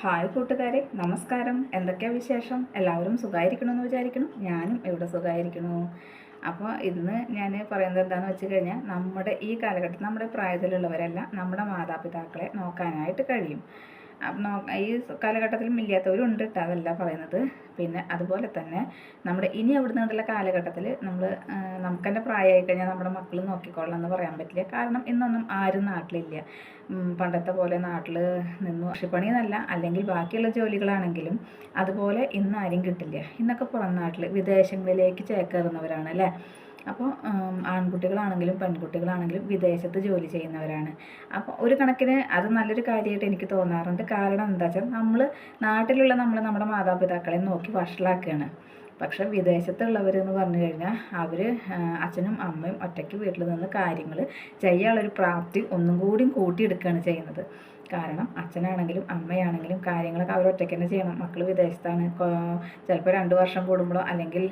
Hi കൂട്ടുകാരെ നമസ്കാരം. എന്തൊക്കെയാ വിശേഷം? എല്ലാവരും സുഖമായിരിക്കണമെന്ന് വിചാരിക്കണം ഞാനും ഇവിടെ സുഖമായിരിക്കണു അപ്പോൾ ഇന്ന് ഞാൻ പറയുന്നത് എന്താണെന്ന് വെച്ച് കഴിഞ്ഞാൽ നമ്മുടെ ഈ കാലഘട്ടത്തിൽ നമ്മുടെ പ്രായത്തിലുള്ളവരെല്ലാം നമ്മുടെ മാതാപിതാക്കളെ നോക്കാനായിട്ട് കഴിയും. അപ്പം ഈ കാലഘട്ടത്തിൽ ഇല്ലാത്തവരുണ്ട് കേട്ടോ അതല്ല പറയുന്നത്. പിന്നെ അതുപോലെ തന്നെ നമ്മുടെ ഇനി അവിടുന്ന് കൊണ്ടുള്ള കാലഘട്ടത്തിൽ നമ്മൾ നമുക്ക് തന്നെ പ്രായമായി കഴിഞ്ഞാൽ നമ്മുടെ മക്കൾ നോക്കിക്കൊള്ളാം എന്ന് പറയാൻ പറ്റില്ല. കാരണം ഇന്നൊന്നും ആരും നാട്ടിലില്ല. പണ്ടത്തെ പോലെ നാട്ടിൽ നിന്നു കൃഷിപ്പണി എന്നല്ല അല്ലെങ്കിൽ ബാക്കിയുള്ള ജോലികളാണെങ്കിലും അതുപോലെ ഇന്ന് ആരും കിട്ടില്ല. ഇന്നൊക്കെ പുറം നാട്ടിൽ വിദേശങ്ങളിലേക്ക് ചേക്കേറുന്നവരാണ് അല്ലേ? അപ്പോൾ ആൺകുട്ടികളാണെങ്കിലും പെൺകുട്ടികളാണെങ്കിലും വിദേശത്ത് ജോലി ചെയ്യുന്നവരാണ്. അപ്പോൾ ഒരു കണക്കിന് അത് നല്ലൊരു കാര്യമായിട്ട് എനിക്ക് തോന്നാറുണ്ട്. കാരണം എന്താ വെച്ചാൽ നമ്മൾ നാട്ടിലുള്ള നമ്മൾ നമ്മുടെ മാതാപിതാക്കളെ നോക്കി വഷളാക്കുകയാണ് പക്ഷെ വിദേശത്തുള്ളവർ എന്ന് പറഞ്ഞു കഴിഞ്ഞാൽ അവർ അച്ഛനും അമ്മയും ഒറ്റയ്ക്ക് വീട്ടിൽ നിന്ന് കാര്യങ്ങൾ ചെയ്യാനുള്ളൊരു പ്രാപ്തി ഒന്നും കൂടി കൂട്ടിയെടുക്കുകയാണ് ചെയ്യുന്നത്. കാരണം അച്ഛനാണെങ്കിലും അമ്മയാണെങ്കിലും കാര്യങ്ങളൊക്കെ അവർ ഒറ്റയ്ക്ക് തന്നെ ചെയ്യണം. മക്കൾ വിദേശത്താണ്. ചിലപ്പോൾ രണ്ട് വർഷം കൂടുമ്പോഴോ അല്ലെങ്കിൽ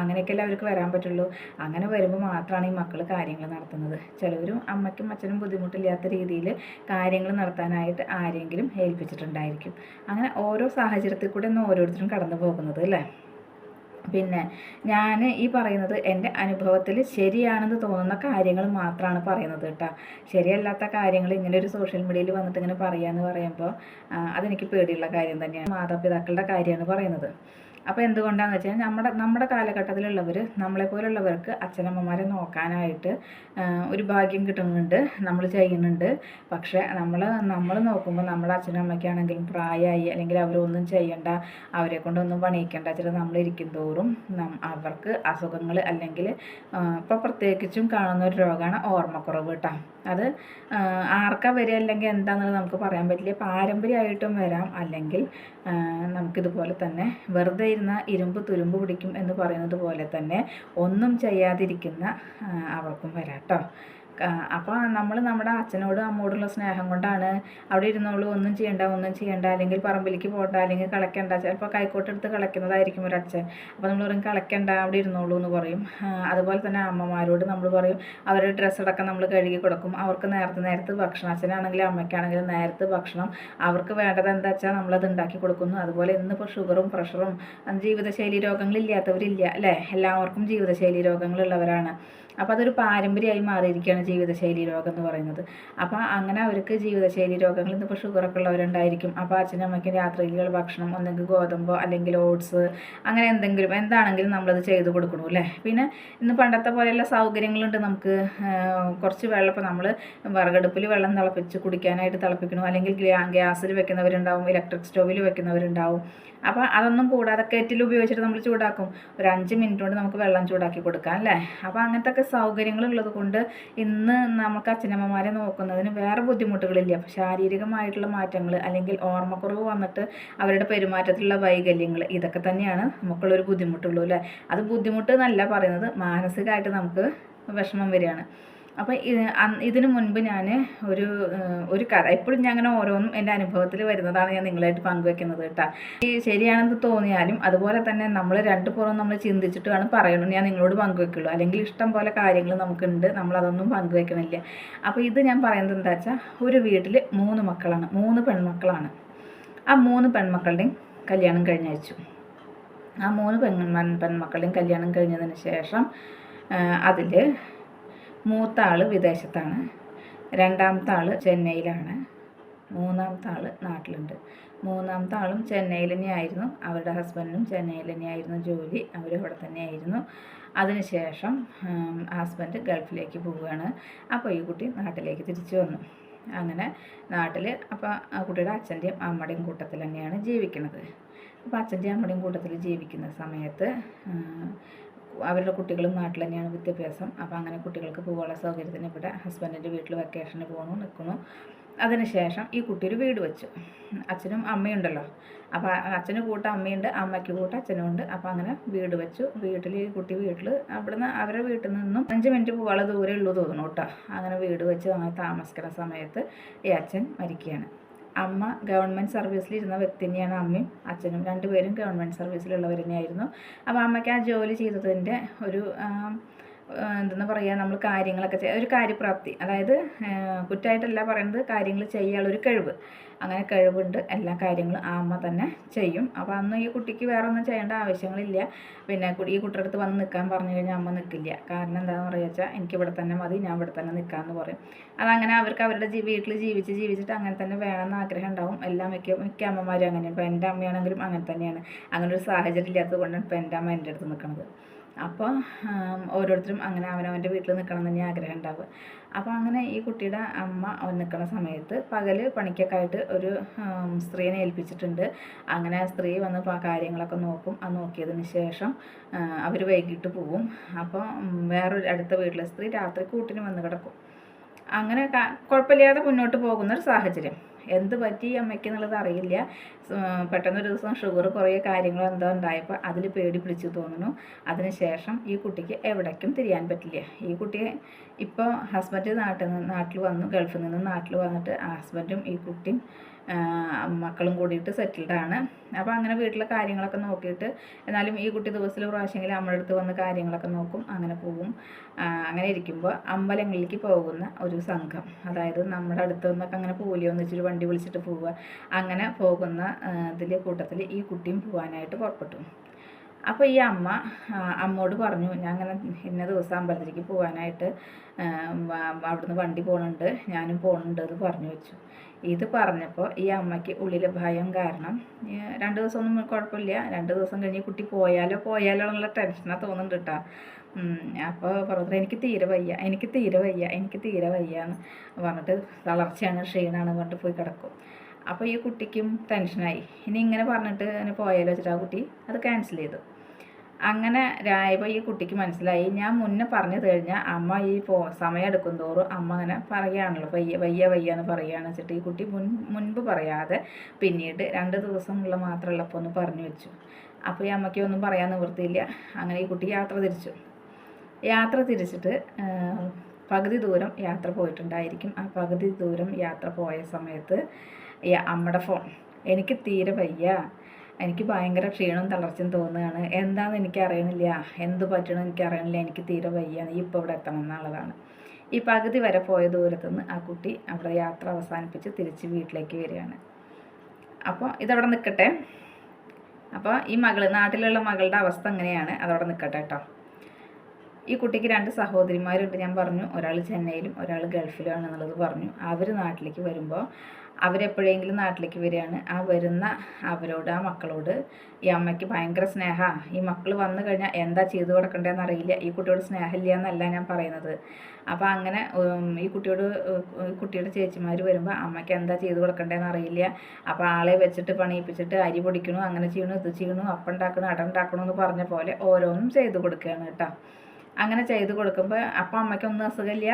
അങ്ങനെയൊക്കെയല്ലേ അവർക്ക് വരാൻ പറ്റുള്ളൂ. അങ്ങനെ വരുമ്പോൾ മാത്രമാണ് ഈ മക്കൾ കാര്യങ്ങൾ നടത്തുന്നത്. ചിലവരും അമ്മയ്ക്കും അച്ഛനും ബുദ്ധിമുട്ടില്ലാത്ത രീതിയിൽ കാര്യങ്ങൾ നടത്താനായിട്ട് ആരെങ്കിലും ഏൽപ്പിച്ചിട്ടുണ്ടായിരിക്കും. അങ്ങനെ ഓരോ സാഹചര്യത്തിൽ കൂടെ ഒന്ന് ഓരോരുത്തരും കടന്നു പോകുന്നത് അല്ലേ? പിന്നെ ഞാൻ ഈ പറയുന്നത് എന്റെ അനുഭവത്തിൽ ശരിയാണെന്ന് തോന്നുന്ന കാര്യങ്ങൾ മാത്രമാണ് പറയുന്നത് കേട്ടോ. ശരിയല്ലാത്ത കാര്യങ്ങൾ ഇങ്ങനെ ഒരു സോഷ്യൽ മീഡിയയിൽ വന്നിട്ട് ഇങ്ങനെ പറയുക എന്ന് പറയുമ്പോൾ അതെനിക്ക് പേടിയുള്ള കാര്യം തന്നെയാണ്. മാതാപിതാക്കളുടെ കാര്യമാണ് പറയുന്നത്. അപ്പോൾ എന്തുകൊണ്ടാണെന്ന് കഴിഞ്ഞാൽ നമ്മുടെ നമ്മുടെ കാലഘട്ടത്തിലുള്ളവർ നമ്മളെപ്പോലുള്ളവർക്ക് അച്ഛനമ്മമാരെ നോക്കാനായിട്ട് ഒരു ഭാഗ്യം കിട്ടുന്നുണ്ട് നമ്മൾ ചെയ്യുന്നുണ്ട്. പക്ഷേ നമ്മൾ നമ്മൾ നോക്കുമ്പോൾ നമ്മുടെ അച്ഛനമ്മയ്ക്കാണെങ്കിലും പ്രായമായി അല്ലെങ്കിൽ അവരൊന്നും ചെയ്യണ്ട അവരെ കൊണ്ടൊന്നും പണിയിക്കേണ്ട ചില നമ്മളിരിക്കും തോറും അവർക്ക് അസുഖങ്ങൾ അല്ലെങ്കിൽ ഇപ്പോൾ പ്രത്യേകിച്ചും കാണുന്ന ഒരു രോഗമാണ് ഓർമ്മക്കുറവ് കേട്ടോ അത് ആർക്കാ വരിക അല്ലെങ്കിൽ എന്താണെന്നുള്ളത് നമുക്ക് പറയാൻ പറ്റില്ല. പാരമ്പര്യമായിട്ടും വരാം. അല്ലെങ്കിൽ നമുക്കിതുപോലെ തന്നെ വെറുതെ ഇരുന്ന ഇരുമ്പ് തുരുമ്പ് പിടിക്കും എന്ന് പറയുന്നത് പോലെ തന്നെ ഒന്നും ചെയ്യാതിരിക്കുന്ന അവർക്കും വരാം കേട്ടോ അപ്പോൾ നമ്മൾ നമ്മുടെ അച്ഛനോടും അമ്മോടുള്ള സ്നേഹം കൊണ്ടാണ് അവിടെ ഇരുന്നോളൂ ഒന്നും ചെയ്യണ്ട ഒന്നും ചെയ്യണ്ട അല്ലെങ്കിൽ പറമ്പിലേക്ക് പോകണ്ട അല്ലെങ്കിൽ കളയ്ക്കണ്ട. ചിലപ്പോൾ കൈക്കോട്ടെടുത്ത് കളയ്ക്കുന്നതായിരിക്കും ഒരു അച്ഛൻ. അപ്പോൾ നമ്മൾ പറയും കളയ്ക്കണ്ട അവിടെ ഇരുന്നോളൂ എന്ന് പറയും. അതുപോലെ തന്നെ അമ്മമാരോട് നമ്മൾ പറയും അവരുടെ ഡ്രസ്സടക്കം നമ്മൾ കഴുകി കൊടുക്കും. അവർക്ക് നേരത്തെ നേരത്തെ ഭക്ഷണം അച്ഛനാണെങ്കിലും അമ്മയ്ക്കാണെങ്കിലും നേരത്തെ ഭക്ഷണം അവർക്ക് വേണ്ടത് എന്താ വെച്ചാൽ നമ്മളത് ഉണ്ടാക്കി കൊടുക്കുന്നു. അതുപോലെ ഇന്നിപ്പോൾ ഷുഗറും പ്രഷറും ജീവിതശൈലി രോഗങ്ങളില്ലാത്തവരില്ല അല്ലേ? എല്ലാവർക്കും ജീവിതശൈലി രോഗങ്ങളുള്ളവരാണ്. അപ്പോൾ അതൊരു പാരമ്പര്യമായി മാറിയിരിക്കുകയാണ് ജീവിതശൈലി രോഗം എന്ന് പറയുന്നത്. അപ്പോൾ അങ്ങനെ അവർക്ക് ജീവിതശൈലി രോഗങ്ങൾ ഇന്നിപ്പോൾ ഷുഗറൊക്കെ ഉള്ളവരുണ്ടായിരിക്കും. അപ്പോൾ അച്ഛനും അമ്മയ്ക്കും രാത്രിയിലുള്ള ഭക്ഷണം ഒന്നെങ്കിൽ ഗോതമ്പോ അല്ലെങ്കിൽ ഓട്സ് അങ്ങനെ എന്തെങ്കിലും എന്താണെങ്കിലും നമ്മളത് ചെയ്ത് കൊടുക്കണം അല്ലേ? പിന്നെ ഇന്ന് പണ്ടത്തെ പോലെയുള്ള സൗകര്യങ്ങളുണ്ട് നമുക്ക് കുറച്ച് വെള്ളം ഇപ്പോൾ നമ്മൾ വിറകടുപ്പിൽ വെള്ളം തിളപ്പിച്ച് കുടിക്കാനായിട്ട് തിളപ്പിക്കണം? അല്ലെങ്കിൽ ഗ്യാസിൽ വെക്കുന്നവരുണ്ടാവും ഇലക്ട്രിക് സ്റ്റോവിൽ വെക്കുന്നവരുണ്ടാവും. അപ്പോൾ അതൊന്നും കൂടാതെ കെറ്റിൽ ഉപയോഗിച്ചിട്ട് നമ്മൾ ചൂടാക്കും. ഒരു അഞ്ച് മിനിറ്റ് കൊണ്ട് നമുക്ക് വെള്ളം ചൂടാക്കി കൊടുക്കാം അല്ലേ? അപ്പോൾ അങ്ങനത്തെ ഒക്കെ സൗകര്യങ്ങൾ ഉള്ളത് കൊണ്ട് ഇന്ന് നമുക്ക് അച്ഛനമ്മമാരെ നോക്കുന്നതിന് വേറെ ബുദ്ധിമുട്ടുകളില്ല. ശാരീരികമായിട്ടുള്ള മാറ്റങ്ങൾ അല്ലെങ്കിൽ ഓർമ്മക്കുറവ് വന്നിട്ട് അവരുടെ പെരുമാറ്റത്തിലുള്ള വൈകല്യങ്ങൾ ഇതൊക്കെ തന്നെയാണ് നമുക്കുള്ളൊരു ബുദ്ധിമുട്ടുള്ളൂ അല്ലേ? അത് ബുദ്ധിമുട്ട് എന്നല്ല പറയുന്നത് മാനസികമായിട്ട് നമുക്ക് വിഷമം വരികയാണ്. അപ്പോൾ ഇതിന് മുൻപ് ഞാൻ ഒരു ഒരു കഥ. എപ്പോഴും ഞാൻ അങ്ങനെ ഓരോന്നും എന്റെ അനുഭവത്തിൽ വരുന്നതാണ് ഞാൻ നിങ്ങളായിട്ട് പങ്കുവെക്കുന്നത് കേട്ടോ. ഈ ശരിയാണെന്ന് തോന്നിയാലും അതുപോലെ തന്നെ നമ്മൾ രണ്ട് പുറം നമ്മൾ ചിന്തിച്ചിട്ട് വേണം പറയണം ഞാൻ നിങ്ങളോട് പങ്കുവെക്കുള്ളൂ. അല്ലെങ്കിൽ ഇഷ്ടം പോലെ കാര്യങ്ങൾ നമുക്കുണ്ട് നമ്മളതൊന്നും പങ്കുവെക്കണില്ല. അപ്പോൾ ഇത് ഞാൻ പറയുന്നത് എന്താ വെച്ചാൽ ഒരു വീട്ടിൽ മൂന്ന് മക്കളാണ് മൂന്ന് പെൺമക്കളാണ്. ആ മൂന്ന് പെൺമക്കളുടെയും കല്യാണം കഴിഞ്ഞയച്ചു ആ മൂന്ന് പെൺ പെൺ- പെൺമക്കളുടെയും കല്യാണം കഴിഞ്ഞതിന് ശേഷം അതിൽ മൂത്ത ആൾ വിദേശത്താണ്. രണ്ടാമത്തെ ആൾ ചെന്നൈയിലാണ്. മൂന്നാമത്തെ ആൾ നാട്ടിലുണ്ട്. മൂന്നാമത്തെ ആളും ചെന്നൈയിൽ തന്നെയായിരുന്നു അവരുടെ ഹസ്ബൻഡിനും ചെന്നൈയിൽ തന്നെയായിരുന്നു ജോലി അവരവിടെ തന്നെയായിരുന്നു. അതിനുശേഷം ഹസ്ബൻഡ് ഗൾഫിലേക്ക് പോവുകയാണ്. അപ്പോൾ ഈ കുട്ടി നാട്ടിലേക്ക് തിരിച്ചു വന്നു. അങ്ങനെ നാട്ടിൽ അപ്പോൾ ആ കുട്ടിയുടെ അച്ഛന്റെയും അമ്മയുടെയും കൂട്ടത്തിൽ തന്നെയാണ് ജീവിക്കുന്നത് അപ്പോൾ അച്ഛന്റെയും അമ്മയുടെയും കൂട്ടത്തിൽ ജീവിക്കുന്ന സമയത്ത് അവരുടെ കുട്ടികളും നാട്ടിൽ തന്നെയാണ് വിദ്യാഭ്യാസം. അപ്പോൾ അങ്ങനെ കുട്ടികൾക്ക് പോകാനുള്ള സൗകര്യത്തിന് ഇവിടെ ഹസ്ബൻഡിന്റെ വീട്ടിൽ വെക്കേഷന് പോകണു നിൽക്കണു അതിനുശേഷം ഈ കുട്ടി ഒരു വീട് വെച്ചു. അച്ഛനും അമ്മയുണ്ടല്ലോ അപ്പോൾ അച്ഛന് കൂട്ട അമ്മയുണ്ട് അമ്മയ്ക്ക് കൂട്ട അച്ഛനും ഉണ്ട്. അപ്പോൾ അങ്ങനെ വീട് വെച്ചു. വീട്ടിൽ ഈ കുട്ടി വീട്ടിൽ അവിടുന്ന് അവരുടെ വീട്ടിൽ നിന്നും അഞ്ച് മിനിറ്റ് പോകാനുള്ള ദൂരേ ഉള്ളൂ തോന്നുന്നു കേട്ടോ. അങ്ങനെ വീട് വെച്ച് അങ്ങനെ താമസിക്കുന്ന സമയത്ത് ഈ അച്ഛൻ മരിക്കുകയാണ്. അമ്മ ഗവൺമെന്റ് സർവീസിലിരുന്ന വ്യക്തി തന്നെയാണ് അമ്മയും അച്ഛനും രണ്ടുപേരും ഗവൺമെന്റ് സർവീസിലുള്ളവർ തന്നെയായിരുന്നു. അപ്പോൾ അമ്മയ്ക്ക് ആ ജോലി ചെയ്തതിന്റെ ഒരു എന്തെന്ന് പറയുക നമ്മൾ കാര്യങ്ങളൊക്കെ ചെയ്യുക ഒരു കാര്യപ്രാപ്തി. അതായത് കുറ്റമായിട്ടല്ല പറയുന്നത് കാര്യങ്ങൾ ചെയ്യാനുള്ള ഒരു കഴിവ്. അങ്ങനെ കഴിവുണ്ട് എല്ലാ കാര്യങ്ങളും അമ്മ തന്നെ ചെയ്യും. അപ്പോൾ അന്ന് ഈ കുട്ടിക്ക് വേറെ ഒന്നും ചെയ്യേണ്ട ആവശ്യങ്ങളില്ല. പിന്നെ ഈ കുട്ടിയുടെ അടുത്ത് വന്ന് നിൽക്കാൻ പറഞ്ഞു കഴിഞ്ഞാൽ അമ്മ നിൽക്കില്ല കാരണം എന്താണെന്ന് പറയുക വെച്ചാൽ എനിക്ക് ഇവിടെ തന്നെ മതി ഞാൻ ഇവിടെ തന്നെ നിൽക്കാമെന്ന് പറയും. അതങ്ങനെ അവർക്ക് അവരുടെ വീട്ടിൽ ജീവിച്ച് ജീവിച്ചിട്ട് അങ്ങനെ തന്നെ വേണമെന്ന് ആഗ്രഹം ഉണ്ടാവും. എല്ലാം മിക്ക മിക്ക അമ്മമാരും അങ്ങനെയാണ്. ഇപ്പോൾ എന്റെ അമ്മയാണെങ്കിലും അങ്ങനെ തന്നെയാണ്. അങ്ങനെ ഒരു സാഹചര്യം ഇല്ലാത്തത് കൊണ്ടാണ് ഇപ്പോൾ എന്റെ അമ്മ എന്റെ അടുത്ത് നിൽക്കുന്നത് അപ്പോൾ ഓരോരുത്തരും അങ്ങനെ അവനവന്റെ വീട്ടിൽ നിൽക്കണം എന്ന് തന്നെ ആഗ്രഹം ഉണ്ടാവുക. അപ്പോൾ അങ്ങനെ ഈ കുട്ടിയുടെ അമ്മ അവൻ നിൽക്കുന്ന സമയത്ത് പകൽ പണിക്കൊക്കെ ആയിട്ട് ഒരു സ്ത്രീനെ ഏൽപ്പിച്ചിട്ടുണ്ട്. അങ്ങനെ സ്ത്രീ വന്ന് കാര്യങ്ങളൊക്കെ നോക്കും. അത് നോക്കിയതിന് ശേഷം അവർ വൈകിട്ട് പോവും. അപ്പോൾ വേറൊരു അടുത്ത വീട്ടിലെ സ്ത്രീ രാത്രി കൂട്ടിന് വന്ന് കിടക്കും. അങ്ങനെ കുഴപ്പമില്ലാതെ മുന്നോട്ട് പോകുന്ന ഒരു സാഹചര്യം. എന്ത് പറ്റി അമ്മയ്ക്ക് എന്നുള്ളത് അറിയില്ല. പെട്ടെന്ന് ഒരു ദിവസം ഷുഗർ കുറേ കാര്യങ്ങൾ എന്തോ ഉണ്ടായപ്പോൾ അതിൽ പേടി പിടിച്ചു തോന്നുന്നു. അതിനുശേഷം ഈ കുട്ടിക്ക് എവിടേക്കും തിരിയാൻ പറ്റില്ല. ഈ കുട്ടിയെ ഇപ്പോൾ ഹസ്ബൻഡ് നാട്ടിൽ നിന്ന് നാട്ടിൽ വന്നു ഗൾഫിൽ നിന്ന് നാട്ടിൽ വന്നിട്ട് ഹസ്ബൻഡും ഈ കുട്ടിയും മക്കളും കൂടിയിട്ട് സെറ്റിൽഡാണ് അപ്പോൾ അങ്ങനെ വീട്ടിലെ കാര്യങ്ങളൊക്കെ നോക്കിയിട്ട് എന്നാലും ഈ കുട്ടി ദിവസത്തിൽ പ്രാവശ്യമെങ്കിലും അമ്മയുടെ അടുത്ത് വന്ന് കാര്യങ്ങളൊക്കെ നോക്കും അങ്ങനെ പോകും അങ്ങനെ ഇരിക്കുമ്പോൾ അമ്പലങ്ങളിലേക്ക് പോകുന്ന ഒരു സംഘം. അതായത് നമ്മുടെ അടുത്ത് നിന്നൊക്കെ അങ്ങനെ പോലിയോ എന്ന് വണ്ടി വിളിച്ചിട്ട് പോവുക. അങ്ങനെ പോകുന്ന ഇതിൽ കൂട്ടത്തിൽ ഈ കുട്ടിയും പോകാനായിട്ട് പുറപ്പെട്ടു. അപ്പോൾ ഈ അമ്മ അമ്മോട് പറഞ്ഞു ഞാൻ അങ്ങനെ ഇന്ന ദിവസം അമ്പലത്തിലേക്ക് പോകാനായിട്ട് അവിടുന്ന് വണ്ടി പോകണുണ്ട് ഞാനും പോകണുണ്ട് എന്ന് പറഞ്ഞു വെച്ചു. ഇത് പറഞ്ഞപ്പോൾ ഈ അമ്മയ്ക്ക് ഉള്ളിലെ ഭയം കാരണം രണ്ട് ദിവസമൊന്നും കുഴപ്പമില്ല രണ്ട് ദിവസം കഴിഞ്ഞ് കുട്ടി പോയാലോ പോയാലോ എന്നുള്ള ടെൻഷനാണ് തോന്നുന്നുണ്ട് കേട്ടോ അപ്പോൾ പറഞ്ഞത് എനിക്ക് തീരെ വയ്യ എനിക്ക് തീരെ വയ്യ എനിക്ക് തീരെ വയ്യ എന്ന് പറഞ്ഞിട്ട് തളർച്ചയാണ് ക്ഷീണമാണ് പറഞ്ഞിട്ട് പോയി കിടക്കും. അപ്പോൾ ഈ കുട്ടിക്കും ടെൻഷനായി ഇനി ഇങ്ങനെ പറഞ്ഞിട്ട് അങ്ങനെ പോയാലോ വെച്ചിട്ട് ആ കുട്ടി? അത് ക്യാൻസൽ ചെയ്തു. അങ്ങനെ രായപ്പോൾ ഈ കുട്ടിക്ക് മനസ്സിലായി. ഞാൻ മുന്നേ പറഞ്ഞു കഴിഞ്ഞാൽ അമ്മ ഈ പോ സമയം എടുക്കും തോറും അമ്മ അങ്ങനെ പറയുകയാണല്ലോ. വയ്യ വയ്യ വയ്യ എന്ന് പറയുകയാണെന്ന് വെച്ചിട്ട് ഈ കുട്ടി മുൻ മുൻപ് പറയാതെ പിന്നീട് രണ്ട് ദിവസമുള്ള മാത്രമുള്ളപ്പോൾ ഒന്ന് പറഞ്ഞു വെച്ചു. അപ്പോൾ ഈ അമ്മയ്ക്ക് ഒന്നും പറയാൻ നിവൃത്തിയില്ല. അങ്ങനെ ഈ കുട്ടി യാത്ര തിരിച്ചു. യാത്ര തിരിച്ചിട്ട് പകുതി ദൂരം യാത്ര പോയിട്ടുണ്ടായിരിക്കും. ആ പകുതി ദൂരം യാത്ര പോയ സമയത്ത് അമ്മയുടെ ഫോൺ എനിക്ക് തീരെ വയ്യ. എനിക്ക് ഭയങ്കര ക്ഷീണം തളർച്ചയും തോന്നുകയാണ്. എന്താണെന്ന് എനിക്ക് അറിയണില്ല എന്ത് പറ്റണം എനിക്ക് അറിയണില്ല എനിക്ക് തീരെ വയ്യ. നീ ഇപ്പോൾ ഇവിടെ എത്തണം എന്നുള്ളതാണ്. ഈ പകുതി വരെ പോയ ദൂരത്തുനിന്ന് ആ കുട്ടി അവിടെ യാത്ര അവസാനിപ്പിച്ച് തിരിച്ച് വീട്ടിലേക്ക് വരികയാണ്. അപ്പോൾ ഇതവിടെ നിൽക്കട്ടെ അപ്പോൾ ഈ മകൾ നാട്ടിലുള്ള മകളുടെ അവസ്ഥ എങ്ങനെയാണ് അതവിടെ നിൽക്കട്ടെ കേട്ടോ ഈ കുട്ടിക്ക് രണ്ട് സഹോദരിമാരുണ്ട്. ഞാൻ പറഞ്ഞു ഒരാൾ ചെന്നൈയിലും ഒരാൾ ഗൾഫിലുമാണ് എന്നുള്ളത് പറഞ്ഞു. അവർ നാട്ടിലേക്ക് വരുമ്പോൾ അവരെപ്പോഴെങ്കിലും നാട്ടിലേക്ക് വരികയാണ്. ആ വരുന്ന അവരോട് ആ മക്കളോട് ഈ അമ്മയ്ക്ക് ഭയങ്കര സ്നേഹ. ഈ മക്കൾ വന്നു കഴിഞ്ഞാൽ എന്താ ചെയ്തു കൊടുക്കണ്ടേന്ന് അറിയില്ല. ഈ കുട്ടിയോട് സ്നേഹമില്ല എന്നല്ല ഞാൻ പറയുന്നത്. അപ്പോൾ അങ്ങനെ ഈ കുട്ടിയോട് ഈ കുട്ടിയുടെ ചേച്ചിമാർ വരുമ്പോൾ അമ്മയ്ക്ക് എന്താ ചെയ്തു കൊടുക്കണ്ടേന്ന് അറിയില്ല. അപ്പോൾ ആളെ വെച്ചിട്ട് പണിയിപ്പിച്ചിട്ട് അരി പൊടിക്കണു അങ്ങനെ ചെയ്യണു ഇത് ചെയ്യണു അപ്പം ഉണ്ടാക്കണു അട ഉണ്ടാക്കണു എന്ന് പറഞ്ഞ പോലെ ഓരോന്നും ചെയ്തു കൊടുക്കുകയാണ് കേട്ടോ. അങ്ങനെ ചെയ്ത് കൊടുക്കുമ്പോൾ അപ്പം അമ്മയ്ക്കൊന്നും അസുഖമില്ല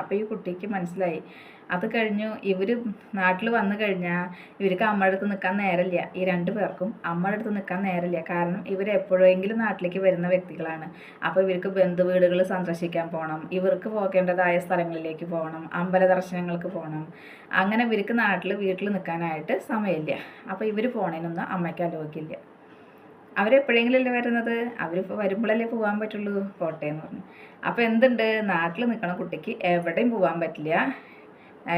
അപ്പോൾ ഈ കുട്ടിക്ക് മനസ്സിലായി. അത് കഴിഞ്ഞു ഇവർ നാട്ടിൽ വന്നു കഴിഞ്ഞാൽ ഇവർക്ക് അമ്മയുടെ അടുത്ത് നിൽക്കാൻ നേരമില്ല ഈ രണ്ട് പേർക്കും അമ്മയുടെ അടുത്ത് നിൽക്കാൻ നേരമില്ല കാരണം ഇവർ എപ്പോഴെങ്കിലും നാട്ടിലേക്ക് വരുന്ന വ്യക്തികളാണ്. അപ്പോൾ ഇവർക്ക് ബന്ധുവീടുകൾ സന്ദർശിക്കാൻ പോകണം ഇവർക്ക് പോകേണ്ടതായ സ്ഥലങ്ങളിലേക്ക് പോകണം അമ്പല ദർശനങ്ങൾക്ക് പോകണം അങ്ങനെ ഇവർക്ക് നാട്ടിൽ വീട്ടിൽ നിൽക്കാനായിട്ട് സമയമില്ല അപ്പോൾ ഇവർ പോണേനൊന്നും അമ്മയ്ക്ക് ആലോചിക്കില്ല അവരെപ്പോഴെങ്കിലല്ലേ വരുന്നത്? അവരിപ്പോൾ വരുമ്പോഴല്ലേ പോകാൻ പറ്റുള്ളൂ? പോട്ടെ എന്ന് പറഞ്ഞു. അപ്പോൾ എന്തുണ്ട്? നാട്ടിൽ നിൽക്കണ കുട്ടിക്ക് എവിടെയും പോകാൻ പറ്റില്ല.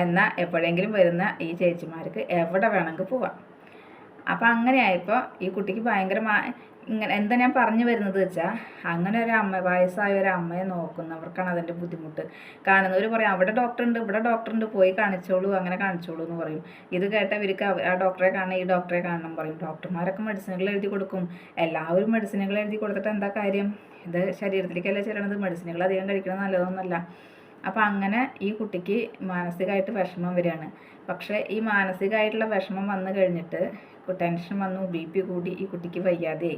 എന്നാൽ എപ്പോഴെങ്കിലും വരുന്ന ഈ ചേച്ചിമാർക്ക് എവിടെ വേണമെങ്കിൽ പോവാം. അപ്പം അങ്ങനെ ആയപ്പോൾ ഈ കുട്ടിക്ക് ഭയങ്കര ഇങ്ങനെ എന്താ ഞാൻ പറഞ്ഞു വരുന്നത് വെച്ചാൽ അങ്ങനെ ഒരു അമ്മ വയസ്സായ ഒരു അമ്മയെ നോക്കുന്നവർക്കാണ് അതിന്റെ ബുദ്ധിമുട്ട്. കാണുന്നവർ പറയും അവിടെ ഡോക്ടർ ഉണ്ട് ഇവിടെ ഡോക്ടർ ഉണ്ട് പോയി കാണിച്ചോളൂ അങ്ങനെ കാണിച്ചോളൂ എന്ന് പറയും. ഇത് കേട്ട ഇവർക്ക് ആ ഡോക്ടറെ കാണണം ഈ ഡോക്ടറെ കാണണം പറയും. ഡോക്ടർമാരൊക്കെ മെഡിസിനുകൾ എഴുതി കൊടുക്കും. എല്ലാവരും മെഡിസിനുകൾ എഴുതി കൊടുത്തിട്ട് എന്താ കാര്യം? ഇത് ശരീരത്തിലേക്കല്ല ചേരണത് മെഡിസിനുകൾ അധികം കഴിക്കുന്നത് നല്ലതൊന്നുമല്ല. അപ്പോൾ അങ്ങനെ ഈ കുട്ടിക്ക് മാനസികമായിട്ട് വിഷമം വരികയാണ്. പക്ഷേ ഈ മാനസികമായിട്ടുള്ള വിഷമം വന്നു കഴിഞ്ഞിട്ട് ടെൻഷൻ വന്നു ബി പി കൂടി ഈ കുട്ടിക്ക് വയ്യാതെ.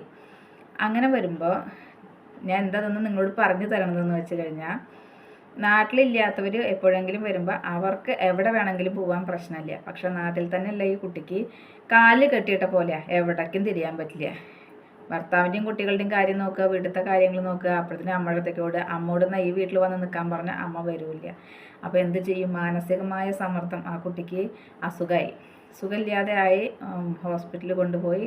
അങ്ങനെ വരുമ്പോൾ ഞാൻ എന്താണെന്ന് നിങ്ങളോട് പറഞ്ഞു തരണതെന്ന് വെച്ച് കഴിഞ്ഞാൽ നാട്ടിലില്ലാത്തവർ എപ്പോഴെങ്കിലും വരുമ്പോൾ അവർക്ക് എവിടെ വേണമെങ്കിലും പോകാൻ പ്രശ്നമില്ല. പക്ഷെ നാട്ടിൽ തന്നെയല്ല ഈ കുട്ടിക്ക് കാൽ കെട്ടിയിട്ട പോലെ എവിടേക്കും തിരിയാൻ പറ്റില്ല. ഭർത്താവിന്റെയും കുട്ടികളുടെയും കാര്യം നോക്കുക വീട്ടിലത്തെ കാര്യങ്ങൾ നോക്കുക അപ്പോഴത്തേനും അമ്മയുടെ അടുത്തേക്ക് ഓടുക അമ്മോട് ഈ വീട്ടിൽ വന്ന് നിൽക്കാൻ പറഞ്ഞാൽ അമ്മ വരില്ല. അപ്പോൾ എന്ത് ചെയ്യും? മാനസികമായ സമ്മർദ്ദം ആ കുട്ടിക്ക് അസുഖമായി സുഖമില്ലാതെ ആയി ഹോസ്പിറ്റലിൽ കൊണ്ടുപോയി.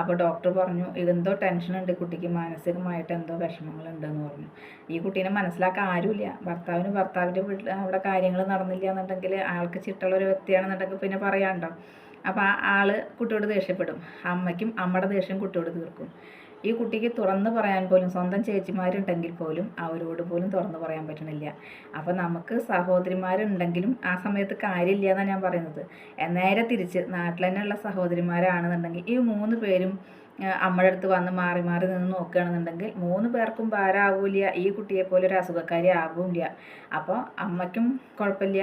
അപ്പോൾ ഡോക്ടർ പറഞ്ഞു ഇതെന്തോ ടെൻഷൻ ഉണ്ട് കുട്ടിക്ക് മാനസികമായിട്ട് എന്തോ വിഷമങ്ങളുണ്ടെന്ന് പറഞ്ഞു. ഈ കുട്ടീനെ മനസ്സിലാക്കാൻ ആരുമില്ല. ഭർത്താവിന് ഭർത്താവിന്റെ വീട്ടിൽ അവിടെ കാര്യങ്ങൾ നടന്നില്ല എന്നുണ്ടെങ്കിൽ ആൾക്ക് ചിട്ടുള്ള ഒരു വ്യക്തിയാണെന്നുണ്ടെങ്കിൽ പിന്നെ പറയാണ്ടോ അപ്പോൾ ആ ആൾ കുട്ടിയോട് ദേഷ്യപ്പെടും. അമ്മയ്ക്കും അമ്മയുടെ ദേഷ്യം കുട്ടിയോട് തീർക്കും. ഈ കുട്ടിക്ക് തുറന്നു പറയാൻ പോലും സ്വന്തം ചേച്ചിമാരുണ്ടെങ്കിൽ പോലും അവരോട് പോലും തുറന്നു പറയാൻ പറ്റണില്ല. അപ്പോൾ നമുക്ക് സഹോദരിമാരുണ്ടെങ്കിലും ആ സമയത്ത് കാര്യമില്ല എന്നാണ് ഞാൻ പറയുന്നത്. നേരെ തിരിച്ച് നാട്ടിൽ തന്നെയുള്ള സഹോദരിമാരാണെന്നുണ്ടെങ്കിൽ ഈ മൂന്ന് പേരും അമ്മയുടെ അടുത്ത് വന്ന് മാറി മാറി നിന്ന് നോക്കുകയാണെന്നുണ്ടെങ്കിൽ മൂന്ന് പേർക്കും ഭാരമാവില്ല ഈ കുട്ടിയെ പോലെ ഒരു അസുഖക്കാരി ആകില്ല അപ്പോൾ അമ്മയ്ക്കും കുഴപ്പമില്ല.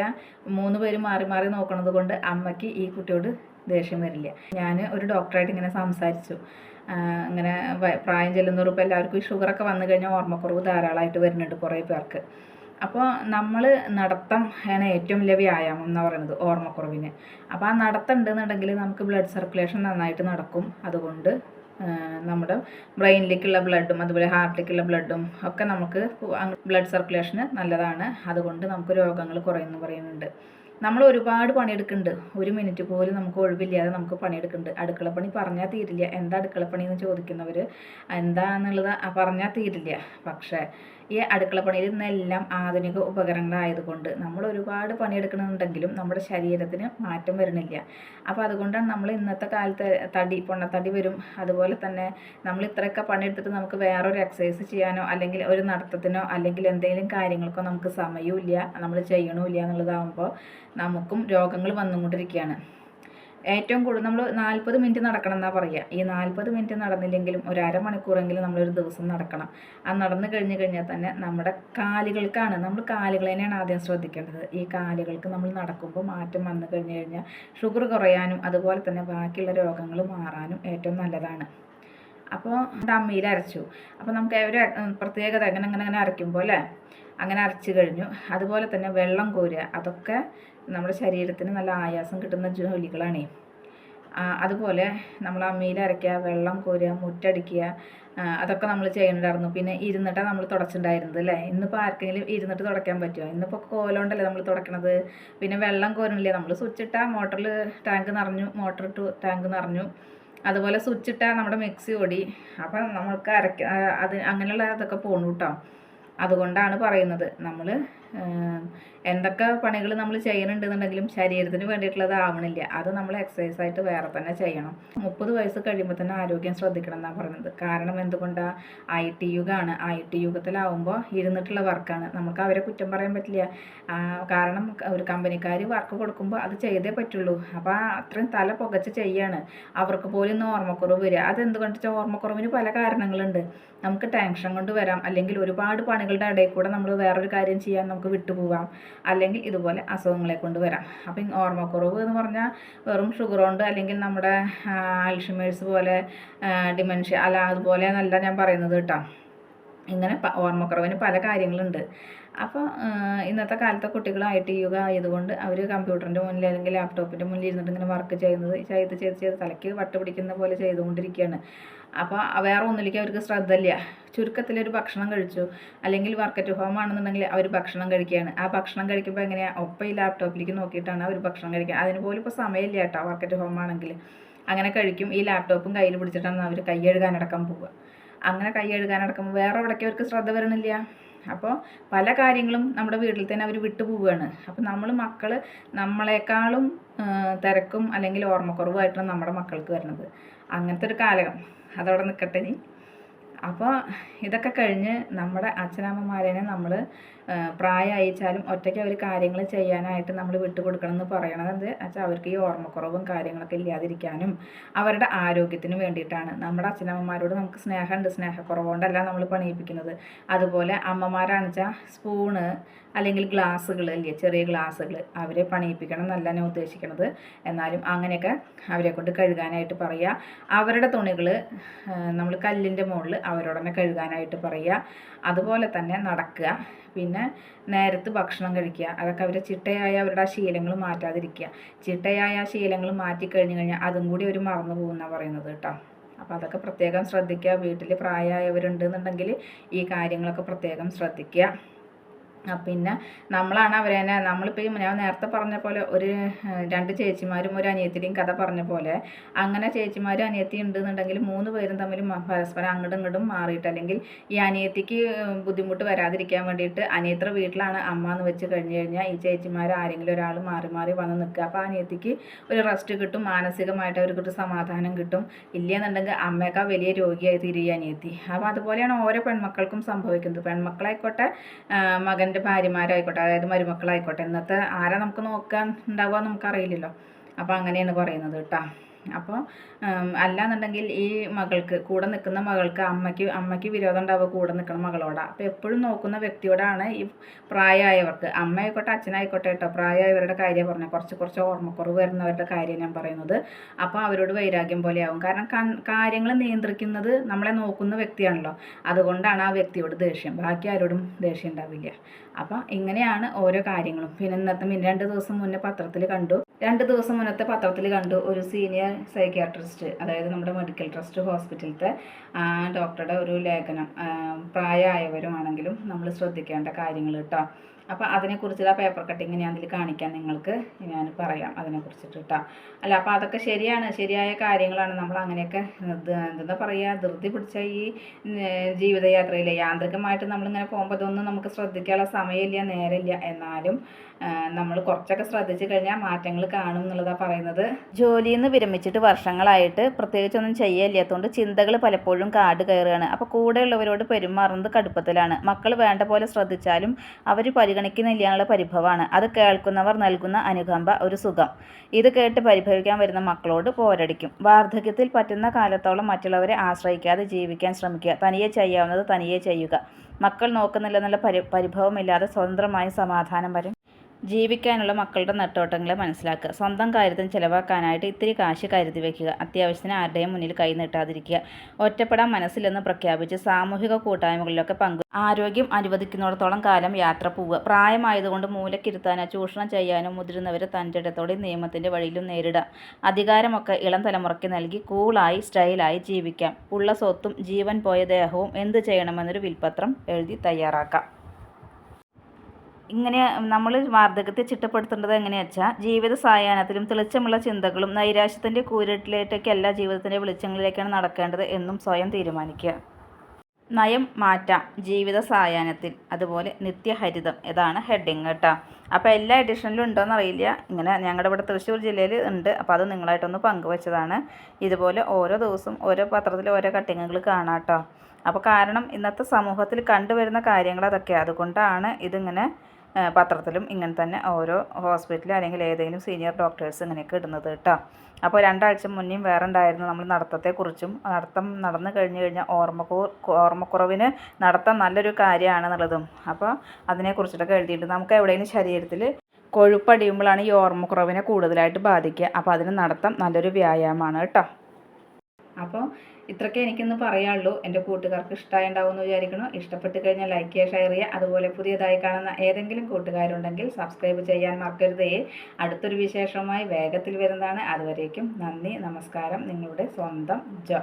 മൂന്ന് പേര് മാറി മാറി നോക്കണത് കൊണ്ട് അമ്മയ്ക്ക് ഈ കുട്ടിയോട് ദേഷ്യം വരില്ല. ഞാൻ ഒരു ഡോക്ടറായിട്ട് ഇങ്ങനെ സംസാരിച്ചു. അങ്ങനെ പ്രായം ചെല്ലുന്നവർ ഇപ്പോൾ എല്ലാവർക്കും ഈ ഷുഗറൊക്കെ വന്നു കഴിഞ്ഞാൽ ഓർമ്മക്കുറവ് ധാരാളമായിട്ട് വരുന്നുണ്ട് കുറേ പേർക്ക്. അപ്പോൾ നമ്മൾ നടത്തം ആണ് ഏറ്റവും വലിയ വ്യായാമം എന്ന് പറയുന്നത് ഓർമ്മക്കുറവിന്. അപ്പോൾ ആ നടത്തം ഉണ്ടെന്നുണ്ടെങ്കിൽ നമുക്ക് ബ്ലഡ് സർക്കുലേഷൻ നന്നായിട്ട് നടക്കും. അതുകൊണ്ട് നമ്മുടെ ബ്രെയിനിലേക്കുള്ള ബ്ലഡും അതുപോലെ ഹാർട്ടിലേക്കുള്ള ബ്ലഡും ഒക്കെ നമുക്ക് ബ്ലഡ് സർക്കുലേഷന് നല്ലതാണ്. അതുകൊണ്ട് നമുക്ക് രോഗങ്ങൾ കുറയുന്നു പറയുന്നുണ്ട്. നമ്മൾ ഒരുപാട് പണിയെടുക്കുന്നുണ്ട്. ഒരു മിനിറ്റ് പോലും നമുക്ക് ഒഴിവില്ലാതെ നമുക്ക് പണിയെടുക്കുന്നുണ്ട്. അടുക്കളപ്പണി പറഞ്ഞാൽ തീരില്ല. എന്താ അടുക്കളപ്പണി എന്ന് ചോദിക്കുന്നവർ എന്താണെന്നുള്ളത് പറഞ്ഞാൽ തീരില്ല. പക്ഷേ ഈ അടുക്കളപ്പണിയിൽ നിന്നെല്ലാം ആധുനിക ഉപകരണങ്ങളായതുകൊണ്ട് നമ്മൾ ഒരുപാട് പണിയെടുക്കണമെന്നുണ്ടെങ്കിലും നമ്മുടെ ശരീരത്തിന് മാറ്റം വരുന്നില്ല അപ്പോൾ അതുകൊണ്ടാണ് നമ്മൾ ഇന്നത്തെ കാലത്ത് തടി പൊണ്ണത്തടി വരും. അതുപോലെ തന്നെ നമ്മൾ ഇത്രയൊക്കെ പണിയെടുത്തിട്ട് നമുക്ക് വേറൊരു എക്സസൈസ് ചെയ്യാനോ അല്ലെങ്കിൽ ഒരു നടത്തത്തിനോ അല്ലെങ്കിൽ എന്തെങ്കിലും കാര്യങ്ങൾക്കോ നമുക്ക് സമയവും ഇല്ല നമ്മൾ ചെയ്യണമില്ല എന്നുള്ളതാകുമ്പോൾ നമുക്കും രോഗങ്ങൾ വന്നുകൊണ്ടിരിക്കുകയാണ്. ഏറ്റവും കൂടുതൽ നമ്മൾ നാൽപ്പത് മിനിറ്റ് നടക്കണം എന്നാണ് പറയുക ഈ നാൽപ്പത് മിനിറ്റ് നടന്നില്ലെങ്കിലും ഒരു അരമണിക്കൂറെങ്കിലും നമ്മളൊരു ദിവസം നടക്കണം. ആ നടന്നു കഴിഞ്ഞ് കഴിഞ്ഞാൽ തന്നെ നമ്മുടെ കാലുകൾക്കാണ് നമ്മൾ കാലുകൾ തന്നെയാണ് ആദ്യം ശ്രദ്ധിക്കേണ്ടത്. ഈ കാലുകൾക്ക് നമ്മൾ നടക്കുമ്പോൾ മാറ്റം വന്നു കഴിഞ്ഞു കഴിഞ്ഞാൽ ഷുഗർ കുറയാനും അതുപോലെ തന്നെ ബാക്കിയുള്ള രോഗങ്ങൾ മാറാനും ഏറ്റവും നല്ലതാണ്. അപ്പോൾ അമ്മയിൽ അരച്ചു. അപ്പോൾ നമുക്ക് ഒരു പ്രത്യേകത അങ്ങനെ അങ്ങനെ അങ്ങനെ അരയ്ക്കുമ്പോൾ അല്ലേ? അങ്ങനെ അരച്ച് കഴിഞ്ഞു. അതുപോലെ തന്നെ വെള്ളം കോരുക. അതൊക്കെ നമ്മുടെ ശരീരത്തിന് നല്ല ആയാസം കിട്ടുന്ന ജോലികളാണേ. അതുപോലെ നമ്മൾ അമ്മയിൽ അരയ്ക്കുക വെള്ളം കോരുക മുറ്റടിക്കുക അതൊക്കെ നമ്മൾ ചെയ്യണ്ടായിരുന്നു. പിന്നെ ഇരുന്നിട്ടാണ് നമ്മൾ തുടച്ചിട്ടുണ്ടായിരുന്നത് അല്ലേ? ഇന്നിപ്പോൾ ആർക്കെങ്കിലും ഇരുന്നിട്ട് തുടയ്ക്കാൻ പറ്റുമോ ഇന്നിപ്പോൾ കോലോണ്ടല്ലേ നമ്മൾ തുടയ്ക്കണത്? പിന്നെ വെള്ളം കോരണില്ലേ നമ്മൾ സ്വിച്ച് ഇട്ടാൽ മോട്ടറിൽ ടാങ്ക് നിറഞ്ഞു മോട്ടർ ഇട്ടു ടാങ്ക് നിറഞ്ഞു. അതുപോലെ സ്വിച്ച് ഇട്ടാൽ നമ്മുടെ മിക്സി ഓടി. അപ്പം നമ്മൾക്ക് അരയ്ക്ക അത് അങ്ങനെയുള്ള അതൊക്കെ പോണു കേട്ടോ അതുകൊണ്ടാണ് പറയുന്നത്. നമ്മൾ എന്തൊക്കെ പണികൾ നമ്മൾ ചെയ്യുന്നുണ്ടെന്നുണ്ടെങ്കിലും ശരീരത്തിന് വേണ്ടിയിട്ടുള്ളത് ആവണില്ല. അത് നമ്മൾ എക്സസൈസ് ആയിട്ട് വേറെ തന്നെ ചെയ്യണം. മുപ്പത് വയസ്സ് കഴിയുമ്പോൾ തന്നെ ആരോഗ്യം ശ്രദ്ധിക്കണം എന്നാണ് പറയുന്നത്. കാരണം എന്തുകൊണ്ടാണ് ഐ ടി യുഗമാണ് ഐ ടി യുഗത്തിലാവുമ്പോൾ ഇരുന്നിട്ടുള്ള വർക്കാണ്. നമുക്ക് അവരെ കുറ്റം പറയാൻ പറ്റില്ല. കാരണം ഒരു കമ്പനിക്കാർ വർക്ക് കൊടുക്കുമ്പോൾ അത് ചെയ്തേ പറ്റുള്ളൂ. അപ്പോൾ അത്രയും തല പുകച്ച് ചെയ്യാണ്. അവർക്ക് പോലും ഇന്ന് ഓർമ്മക്കുറവ് വരിക. അതെന്തുകൊണ്ട് വെച്ചാൽ ഓർമ്മക്കുറവിന് പല കാരണങ്ങളുണ്ട്. നമുക്ക് ടെൻഷൻ കൊണ്ട് വരാം. അല്ലെങ്കിൽ ഒരുപാട് പണികളുടെ ഇടയിൽ കൂടെ നമ്മൾ വേറൊരു കാര്യം ചെയ്യാൻ നമുക്ക് വിട്ടുപോകാം അല്ലെങ്കിൽ ഇതുപോലെ അസുഖങ്ങളെ കൊണ്ട് വരാം. അപ്പം ഓർമ്മക്കുറവ് എന്ന് പറഞ്ഞാൽ വെറും ഷുഗർ കൊണ്ട് അല്ലെങ്കിൽ നമ്മുടെ അൽഷിമേഴ്സ് പോലെ ഡിമെൻഷ്യ അല്ല അതുപോലെ എന്നല്ല ഞാൻ പറയുന്നത് കേട്ടോ. ഇങ്ങനെ ഓർമ്മക്കുറവിന് പല കാര്യങ്ങളുണ്ട്. അപ്പോൾ ഇന്നത്തെ കാലത്തെ കുട്ടികൾ ഐ ടി യുഗ ആയതുകൊണ്ട് അവർ കമ്പ്യൂട്ടറിന്റെ മുന്നിൽ അല്ലെങ്കിൽ ലാപ്ടോപ്പിന്റെ മുന്നിൽ ഇരുന്നിട്ട് ഇങ്ങനെ വർക്ക് ചെയ്യുന്നത് ചെയ്ത് ചെയ്ത് ചെയ്ത് തലയ്ക്ക് വട്ട് പിടിക്കുന്ന പോലെ ചെയ്തുകൊണ്ടിരിക്കുകയാണ്. അപ്പോൾ വേറെ ഒന്നിലേക്ക് അവർക്ക് ചുരുക്കത്തിൽ ഒരു ഭക്ഷണം കഴിച്ചു. അല്ലെങ്കിൽ വർക്കറ്റ് ഹോം ആണെന്നുണ്ടെങ്കിൽ അവർ ഭക്ഷണം കഴിക്കുകയാണ്. ആ ഭക്ഷണം കഴിക്കുമ്പോൾ എങ്ങനെയാണ് ഒപ്പം ഈ ലാപ്ടോപ്പിലേക്ക് നോക്കിയിട്ടാണ് അവർ ഭക്ഷണം കഴിക്കുക. അതിന് പോലും ഇപ്പോൾ സമയമില്ല കേട്ടോ വർക്കറ്റ് ഹോം ആണെങ്കിൽ. അങ്ങനെ കഴിക്കും. ഈ ലാപ്ടോപ്പും കയ്യിൽ പിടിച്ചിട്ടാണ് അവർ കൈ കഴുകാനടക്കം പോവുക. അങ്ങനെ കൈ കഴുകാനടക്കുമ്പോൾ വേറെ എവിടേക്ക് അവർക്ക് ശ്രദ്ധ വരണില്ല? അപ്പോൾ പല കാര്യങ്ങളും നമ്മുടെ വീട്ടിൽ തന്നെ അവർ വിട്ടു പോവുകയാണ്. അപ്പോൾ നമ്മൾ മക്കൾ നമ്മളെക്കാളും തിരക്കും അല്ലെങ്കിൽ ഓർമ്മക്കുറവുമായിട്ടാണ് നമ്മുടെ മക്കൾക്ക് വരുന്നത്. അങ്ങനത്തെ ഒരു കാലം അതവിടെ നിൽക്കട്ടെ ഇനി. അപ്പോൾ ഇതൊക്കെ കഴിഞ്ഞ് നമ്മുടെ അച്ഛനമ്മമാരെ നമ്മൾ പ്രായമായിച്ചാലും ഒറ്റയ്ക്ക് അവർ കാര്യങ്ങൾ ചെയ്യാനായിട്ട് നമ്മൾ വിട്ടുകൊടുക്കണം എന്ന് പറയണത് വെച്ചാൽ അവർക്ക് ഈ ഓർമ്മക്കുറവും കാര്യങ്ങളൊക്കെ ഇല്ലാതിരിക്കാനും അവരുടെ ആരോഗ്യത്തിനും വേണ്ടിയിട്ടാണ്. നമ്മുടെ അച്ഛനമ്മമാരോട് നമുക്ക് സ്നേഹമുണ്ട്. സ്നേഹക്കുറവുകൊണ്ടല്ല നമ്മൾ പണിയിപ്പിക്കുന്നത്. അതുപോലെ അമ്മമാരാണെന്ന് വെച്ചാൽ സ്പൂണ് അല്ലെങ്കിൽ ഗ്ലാസ്സുകൾ അല്ലേ? ചെറിയ ഗ്ലാസ്സുകൾ അവരെ പണിയിപ്പിക്കണം എന്നല്ല ഞാൻ ഉദ്ദേശിക്കുന്നത് എന്നാലും അങ്ങനെയൊക്കെ അവരെ കൊണ്ട് കഴുകാനായിട്ട് പറയുക. അവരുടെ തുണികൾ നമ്മൾ കല്ലിന്റെ മുകളിൽ അവരോടനെ കഴുകാനായിട്ട് പറയുക. അതുപോലെ തന്നെ നടക്കുക. പിന്നെ നേരത്ത് ഭക്ഷണം കഴിക്കുക. അതൊക്കെ അവരെ ചിട്ടയായ അവരുടെ ആ ശീലങ്ങൾ മാറ്റാതിരിക്കുക. ചിട്ടയായ ആ ശീലങ്ങൾ മാറ്റി കഴിഞ്ഞു കഴിഞ്ഞാൽ അതും കൂടി അവർ മറന്നു പോകുന്നതാണ് പറയുന്നത് കേട്ടോ. അപ്പോൾ അതൊക്കെ പ്രത്യേകം ശ്രദ്ധിക്കുക. വീട്ടിൽ പ്രായമായവരുണ്ടെന്നുണ്ടെങ്കിൽ ഈ കാര്യങ്ങളൊക്കെ പ്രത്യേകം ശ്രദ്ധിക്കുക. പിന്നെ നമ്മളാണ് അവരെ തന്നെ നമ്മളിപ്പോൾ ഈ ഞാൻ നേരത്തെ പറഞ്ഞ പോലെ ഒരു രണ്ട് ചേച്ചിമാരും ഒരു അനിയത്തിയുടെയും കഥ പറഞ്ഞ പോലെ അങ്ങനെ ചേച്ചിമാരും അനിയത്തി ഉണ്ടെന്നുണ്ടെങ്കിൽ മൂന്ന് പേരും തമ്മിൽ പരസ്പരം അങ്ങോട്ടും ഇങ്ങോട്ടും മാറിയിട്ട് അല്ലെങ്കിൽ ഈ അനിയത്തിക്ക് ബുദ്ധിമുട്ട് വരാതിരിക്കാൻ വേണ്ടിയിട്ട് അനിയത്ര വീട്ടിലാണ് അമ്മ എന്ന് വെച്ച് കഴിഞ്ഞ് കഴിഞ്ഞാൽ ഈ ചേച്ചിമാർ ആരെങ്കിലും ഒരാൾ മാറി മാറി വന്ന് നിൽക്കുക. അപ്പോൾ അനിയത്തിക്ക് ഒരു റെസ്റ്റ് കിട്ടും മാനസികമായിട്ട് അവർക്ക് ഒരു സമാധാനം കിട്ടും. ഇല്ലയെന്നുണ്ടെങ്കിൽ അമ്മയൊക്കെ വലിയ രോഗിയായി തീരും ഈ അനിയത്തി. അപ്പോൾ അതുപോലെയാണ് ഓരോ പെൺമക്കൾക്കും സംഭവിക്കുന്നത്. പെൺമക്കളായിക്കോട്ടെ ആ, മകന്റെ ഭാര്യമാരായിക്കോട്ടെ അതായത് മരുമക്കളായിക്കോട്ടെ ഇന്നത്തെ ആരാ നമുക്ക് നോക്കാൻ ഉണ്ടാവുക നമുക്കറിയില്ലല്ലോ. അപ്പോൾ അങ്ങനെയാണ് പറയുന്നത് കേട്ടോ. അപ്പോൾ അല്ലാന്നുണ്ടെങ്കിൽ ഈ മകൾക്ക് കൂടെ നിൽക്കുന്ന മകൾക്ക് അമ്മയ്ക്ക് അമ്മയ്ക്ക് വിരോധം ഉണ്ടാവുക കൂടെ നിൽക്കുന്ന മകളോടാണ് അപ്പോൾ എപ്പോഴും നോക്കുന്ന വ്യക്തിയോടാണ് ഈ പ്രായമായവർക്ക് അമ്മയായിക്കോട്ടെ അച്ഛനായിക്കോട്ടെ കേട്ടോ പ്രായമായവരുടെ കാര്യം പറഞ്ഞാൽ കുറച്ച് കുറച്ച് ഓർമ്മക്കുറവ് വരുന്നവരുടെ കാര്യം ഞാൻ പറയുന്നത്. അപ്പോൾ അവരോട് വൈരാഗ്യം പോലെയാവും. കാരണം കാര്യങ്ങൾ നിയന്ത്രിക്കുന്നത് നമ്മളെ നോക്കുന്ന വ്യക്തിയാണല്ലോ. അതുകൊണ്ടാണ് ആ വ്യക്തിയോട് ദേഷ്യം. ബാക്കി ആരോടും ദേഷ്യം ഉണ്ടാവില്ല. അപ്പോൾ ഇങ്ങനെയാണ് ഓരോ കാര്യങ്ങളും. പിന്നെ ഇന്നത്തെ രണ്ട് ദിവസം മുന്നേ പത്രത്തിൽ കണ്ടു. രണ്ട് ദിവസം മുന്നത്തെ പത്രത്തിൽ കണ്ടു. ഒരു സീനിയർ സൈക്യാട്രിസ്റ്റ് അതായത് നമ്മുടെ മെഡിക്കൽ ട്രസ്റ്റ് ഹോസ്പിറ്റലത്തെ ആ ഡോക്ടറുടെ ഒരു ലേഖനം പ്രായമായവരുമാണെങ്കിലും നമ്മൾ ശ്രദ്ധിക്കേണ്ട കാര്യങ്ങൾ കേട്ടോ അപ്പോൾ അതിനെക്കുറിച്ചുള്ള പേപ്പർ കട്ടിങ് ഞാൻ അതിൽ കാണിക്കാൻ നിങ്ങൾക്ക്. ഞാൻ പറയാം അതിനെക്കുറിച്ചിട്ട് കേട്ടോ അല്ല അപ്പോൾ അതൊക്കെ ശരിയാണ്. ശരിയായ കാര്യങ്ങളാണ് നമ്മൾ അങ്ങനെയൊക്കെ എന്താ പറയുക ധൃതി പിടിച്ച ഈ ജീവിതയാത്രയിലെ യാന്ത്രികമായിട്ട് നമ്മളിങ്ങനെ പോകുമ്പോൾ ഇതൊന്നും നമുക്ക് ശ്രദ്ധിക്കാനുള്ള സമയമില്ല നേരമില്ല. എന്നാലും നമ്മൾ കുറച്ചൊക്കെ ശ്രദ്ധിച്ചു കഴിഞ്ഞാൽ മാറ്റങ്ങൾ കാണും എന്നുള്ളതാണ് പറയുന്നത്. ജോലിയിൽ നിന്ന് വിരമിച്ചിട്ട് വർഷങ്ങളായിട്ട് പ്രത്യേകിച്ചൊന്നും ചെയ്യാനില്ലാത്തതുകൊണ്ട് ചിന്തകൾ പലപ്പോഴും കാട് കയറുകയാണ്. അപ്പോൾ കൂടെയുള്ളവരോട് പെരുമാറുന്നത് കടുപ്പത്തിലാണ്. മക്കൾ വേണ്ട പോലെ ശ്രദ്ധിച്ചാലും അവർ പരിഗണിക്കുന്നില്ല പരിഭവമാണ്. അത് കേൾക്കുന്നവർ നൽകുന്ന അനുകമ്പ ഒരു സുഖം. ഇത് കേട്ട് പരിഭവിക്കാൻ വരുന്ന മക്കളോട് പോരടിക്കും. വാർദ്ധക്യത്തിൽ പറ്റുന്ന കാലത്തോളം മറ്റുള്ളവരെ ആശ്രയിക്കാതെ ജീവിക്കാൻ ശ്രമിക്കുക. തനിയെ ചെയ്യാവുന്നത് തനിയെ ചെയ്യുക. മക്കൾ നോക്കുന്നില്ലെന്നുള്ള പരി പരിഭവമില്ലാതെ സ്വതന്ത്രമായി സമാധാനം വരും. ജീവിക്കാനുള്ള മക്കളുടെ നെട്ടോട്ടങ്ങളെ മനസ്സിലാക്കുക. സ്വന്തം കാര്യത്തിന് ചിലവാക്കാനായിട്ട് ഇത്തിരി കാശ് കരുതി വയ്ക്കുക അത്യാവശ്യത്തിന് ആരുടെയും മുന്നിൽ കൈ നീട്ടാതിരിക്കുക. ഒറ്റപ്പെടാൻ മനസ്സിലെന്ന് പ്രഖ്യാപിച്ച് സാമൂഹിക കൂട്ടായ്മകളിലൊക്കെ പങ്കു ആരോഗ്യം അനുവദിക്കുന്നിടത്തോളം കാലം യാത്ര പോവുക. പ്രായമായതുകൊണ്ട് മൂലക്കിരുത്താനോ ചൂഷണം ചെയ്യാനോ മുതിരുന്നവരെ തന്റെ ഇടത്തോടെ നിയമത്തിന്റെ വഴിയിലും നേരിടാം. അധികാരമൊക്കെ ഇളം തലമുറയ്ക്ക് നൽകി കൂളായി സ്റ്റൈലായി ജീവിക്കാം. ഉള്ള സ്വത്തും ജീവൻ പോയ ദേഹവും എന്ത് ചെയ്യണമെന്നൊരു വിൽപത്രം എഴുതി തയ്യാറാക്കാം. ഇങ്ങനെ നമ്മൾ വാർദ്ധക്യത്തെ ചിട്ടപ്പെടുത്തേണ്ടത് എങ്ങനെയാ വെച്ചാൽ ജീവിത സായാഹ്നത്തിലും തെളിച്ചമുള്ള ചിന്തകളും നൈരാശ്യത്തിന്റെ കൂരിട്ടിലേക്കൊക്കെയല്ല ജീവിതത്തിന്റെ വെളിച്ചങ്ങളിലേക്കാണ് നടക്കേണ്ടത് എന്നും സ്വയം തീരുമാനിക്കുക. നയം മാറ്റാം ജീവിത സായാഹ്നത്തിൽ. അതുപോലെ നിത്യഹരിതം. ഇതാണ് ഹെഡിങ് കേട്ടോ. അപ്പോൾ എല്ലാ എഡിഷനിലും ഉണ്ടോയെന്ന് അറിയില്ല. ഇങ്ങനെ ഞങ്ങളുടെ ഇവിടെ തൃശ്ശൂർ ജില്ലയിൽ ഉണ്ട്. അപ്പോൾ അത് നിങ്ങളായിട്ടൊന്ന് പങ്കുവച്ചതാണ്. ഇതുപോലെ ഓരോ ദിവസവും ഓരോ പത്രത്തിൽ ഓരോ കട്ടിങ്ങുകൾ കാണാം കേട്ടോ. അപ്പോൾ കാരണം ഇന്നത്തെ സമൂഹത്തിൽ കണ്ടുവരുന്ന കാര്യങ്ങൾ അതൊക്കെ. അതുകൊണ്ടാണ് ഇതിങ്ങനെ പത്രത്തിലും ഇങ്ങനെ തന്നെ ഓരോ ഹോസ്പിറ്റലും അല്ലെങ്കിൽ ഏതെങ്കിലും സീനിയർ ഡോക്ടേഴ്സ് ഇങ്ങനെയൊക്കെ ഇടുന്നത് കേട്ടോ. അപ്പോൾ രണ്ടാഴ്ച മുന്നേയും വേറെ ഉണ്ടായിരുന്നു നമ്മൾ നടത്തത്തെക്കുറിച്ചും നടത്തം നടന്നു കഴിഞ്ഞ് കഴിഞ്ഞാൽ ഓർമ്മക്കു ഓർമ്മക്കുറവിന് നടത്തം നല്ലൊരു കാര്യമാണെന്നുള്ളതും. അപ്പോൾ അതിനെക്കുറിച്ചിട്ടൊക്കെ എഴുതിയിട്ട് നമുക്ക് എവിടെയെങ്കിലും ശരീരത്തിൽ കൊഴുപ്പടിയുമ്പോഴാണ് ഈ ഓർമ്മക്കുറവിനെ കൂടുതലായിട്ട് ബാധിക്കുക. അപ്പോൾ അതിന് നടത്തം നല്ലൊരു വ്യായാമമാണ് കേട്ടോ. അപ്പോൾ ഇത്രയൊക്കെ എനിക്കിന്ന് പറയാനുള്ളൂ. എന്റെ കൂട്ടുകാർക്ക് ഇഷ്ടമായി ഉണ്ടാവുമെന്ന് വിചാരിക്കുന്നു. ഇഷ്ടപ്പെട്ട് കഴിഞ്ഞാൽ ലൈക്ക് ചെയ്യുക ഷെയർ ചെയ്യുക. അതുപോലെ പുതിയതായി കാണുന്ന ഏതെങ്കിലും കൂട്ടുകാരുണ്ടെങ്കിൽ സബ്സ്ക്രൈബ് ചെയ്യാൻ മറക്കരുതേ. അടുത്തൊരു വിശേഷവുമായി വേഗത്തിൽ വരുന്നതാണ്. അതുവരേക്കും നന്ദി നമസ്കാരം. നിങ്ങളുടെ സ്വന്തം ജോ.